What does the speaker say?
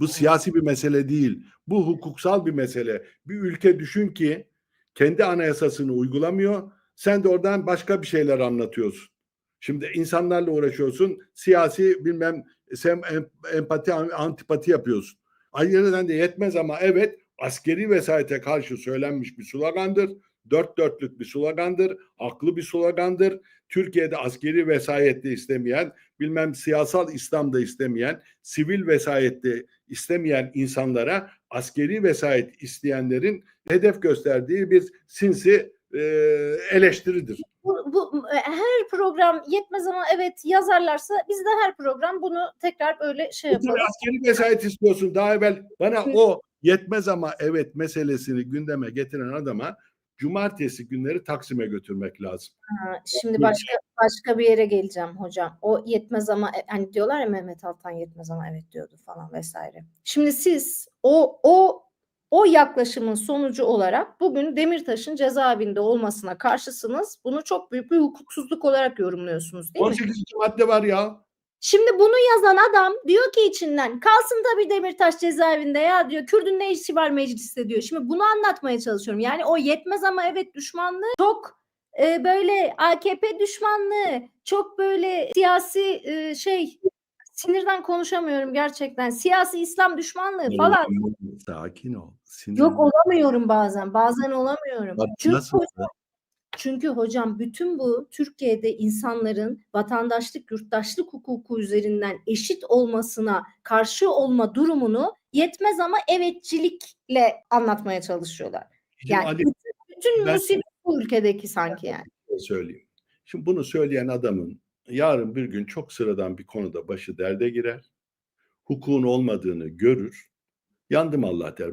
Bu siyasi bir mesele değil. Bu hukuksal bir mesele. Bir ülke düşün ki kendi anayasasını uygulamıyor. Sen de oradan başka bir şeyler anlatıyorsun. Şimdi insanlarla uğraşıyorsun. Siyasi bilmem sen em- empati antipati yapıyorsun. Ayrıca de yetmez ama evet askeri vesayete karşı söylenmiş bir slogandır. Dört dörtlük bir slogandır. Haklı bir slogandır. Türkiye'de askeri vesayette istemeyen, bilmem siyasal İslam'da istemeyen, sivil vesayette istemeyen insanlara askeri vesayet isteyenlerin hedef gösterdiği bir sinsi e, eleştiridir. Bu, bu e, her program yetmez ama evet yazarlarsa biz de her program bunu tekrar öyle şey yapalım. askeri vesayet istiyorsun. Daha evvel bana o yetmez ama evet meselesini gündeme getiren adama cumartesi günleri Taksim'e götürmek lazım. Ha, Şimdi başka başka bir yere geleceğim hocam. O yetmez ama e, hani diyorlar ya Mehmet Altan yetmez ama evet diyordu falan vesaire. Şimdi siz o o o yaklaşımın sonucu olarak bugün Demirtaş'ın cezaevinde olmasına karşısınız. Bunu çok büyük bir hukuksuzluk olarak yorumluyorsunuz değil mi? 18. madde var ya. Şimdi bunu yazan adam diyor ki içinden kalsın tabii Demirtaş cezaevinde ya diyor. Kürdün ne işi var mecliste diyor. Şimdi bunu anlatmaya çalışıyorum. Yani o yetmez ama evet düşmanlığı çok e, böyle AKP düşmanlığı çok böyle siyasi e, şey sinirden konuşamıyorum gerçekten. Siyasi İslam düşmanlığı falan. Sakin ol. Sinirli. Yok olamıyorum bazen. Bazen olamıyorum. Bak, Çünkü nasıl? Çünkü hocam bütün bu Türkiye'de insanların vatandaşlık, yurttaşlık hukuku üzerinden eşit olmasına karşı olma durumunu yetmez ama evetçilikle anlatmaya çalışıyorlar. Şimdi Yani Ali bütün, bütün ben- musibet bu ülkedeki sanki yani. söyleyeyim. Şimdi bunu söyleyen adamın yarın bir gün çok sıradan bir konuda başı derde girer. Hukukun olmadığını görür. Yandım Allah der.